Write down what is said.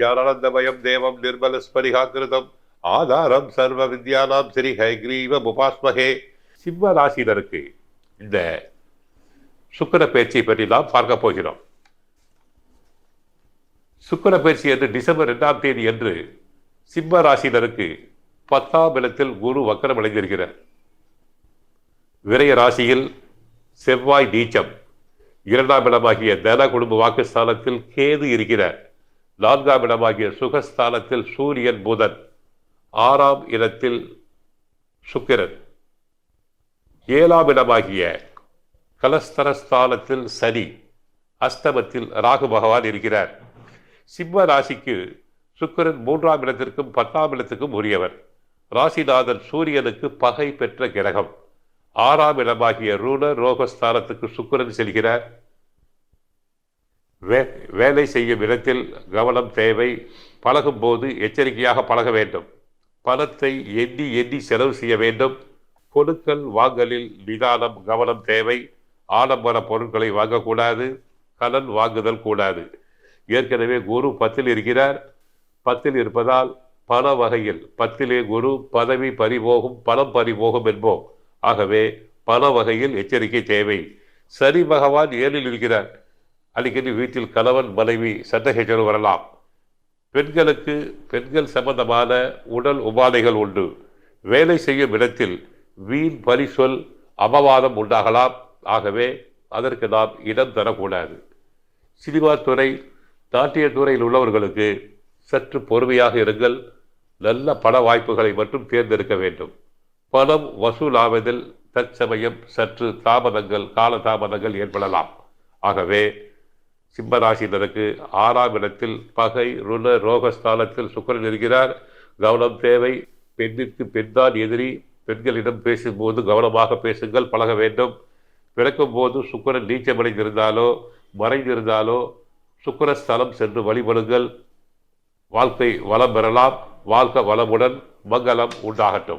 ஞானானந்தமயம் தேவம் நிர்மலஸ்பரிகாக்கிருதம் ஆதாரம் சர்வ வித்யானாம் ஸ்ரீ ஹைக்ரீவ முபாஸ்மகே சிம்ம ராசினருக்கு இந்த சுக்கிர பயிற்சியை பற்றி நாம் பார்க்க போகிறோம். சுக்கிர பயிற்சி என்று டிசம்பர் ரெண்டாம் தேதி என்று சிம்ம ராசினருக்கு பத்தாம் இடத்தில் குரு வக்கரம் அடைந்திருக்கிறார். விரைய ராசியில் செவ்வாய் நீச்சம் இரண்டாம் இடமாகிய தன குடும்ப வாக்குஸ்தானத்தில் கேது இருக்கிறார். நான்காம் இடமாகிய சுகஸ்தானத்தில் சூரியன் புதன் ஆறாம் இடத்தில் சுக்கிரன். ஏழாம் இடமாகிய கலஸ்தரஸ்தானத்தில் சனி அஸ்தமத்தில் ராகு பகவான் இருக்கிறார். சிம்ம ராசிக்கு சுக்கிரன் மூன்றாம் இடத்திற்கும் பத்தாம் இடத்துக்கும் உரியவர். ராசிநாதன் சூரியனுக்கு பகை பெற்ற கிரகம். ஆறாம் இடமாகிய ரூண ரோகஸ்தானத்துக்கு சுக்கிரன் செல்கிறார். வே வேலை செய்யும் இடத்தில் கவனம் தேவை பழகும் போது எச்சரிக்கையாக பழக வேண்டும். பணத்தை எண்ணி எண்ணி செலவு செய்ய வேண்டும். பொருட்கள் வாங்கலில் நிதானம் கவனம் தேவை. ஆடம்பர பொருட்களை வாங்கக்கூடாது. கடன் வாங்குதல் கூடாது. ஏற்கனவே குரு பத்தில் இருக்கிறார். பத்தில் இருப்பதால் பண வகையில் பத்திலே குரு பதவி பறிபோகும் பணம் பறிபோகும் என்போம். ஆகவே பண வகையில் எச்சரிக்கை தேவை. சரி பகவான் ஏழில் இருக்கிறார். அடிக்கடி வீட்டில் கணவன் மனைவி சண்டை வரலாம். பெண்களுக்கு பெண்கள் சம்பந்தமான உடல் உபாதைகள் உண்டு. வேலை செய்யும் இடத்தில் வீண் பரிசொல் அபவாதம் உண்டாகலாம். ஆகவே அதற்கு நாம் இடம் தரக்கூடாது. சினிமா துறை நாட்டிய துறையில் உள்ளவர்களுக்கு சற்று பொறுமையாக இருங்கள். நல்ல பண வாய்ப்புகளை மட்டும் தேர்ந்தெடுக்க வேண்டும். பணம் வசூலாவதில் தற்சமயம் சற்று தாமதங்கள் கால தாமதங்கள் ஏற்படலாம். ஆகவே சிம்மராசினருக்கு ஆறாம் இடத்தில் பகை ருண ரோகஸ்தானத்தில் சுக்கரன் இருக்கிறார். கவனம் தேவை. பெண்ணிற்கு பெண்தான் எதிரி. பெண்களிடம் பேசும்போது கவனமாக பேசுங்கள் பழக வேண்டும். பிறக்கும் போது சுக்கரன் நீச்சமடைந்திருந்தாலோ மறைந்திருந்தாலோ சுக்கரஸ்தலம் சென்று வழிபடுங்கள். வாழ்க்கை வளம் பெறலாம். வாழ்க வளமுடன் மங்களம் உண்டாகட்டும்.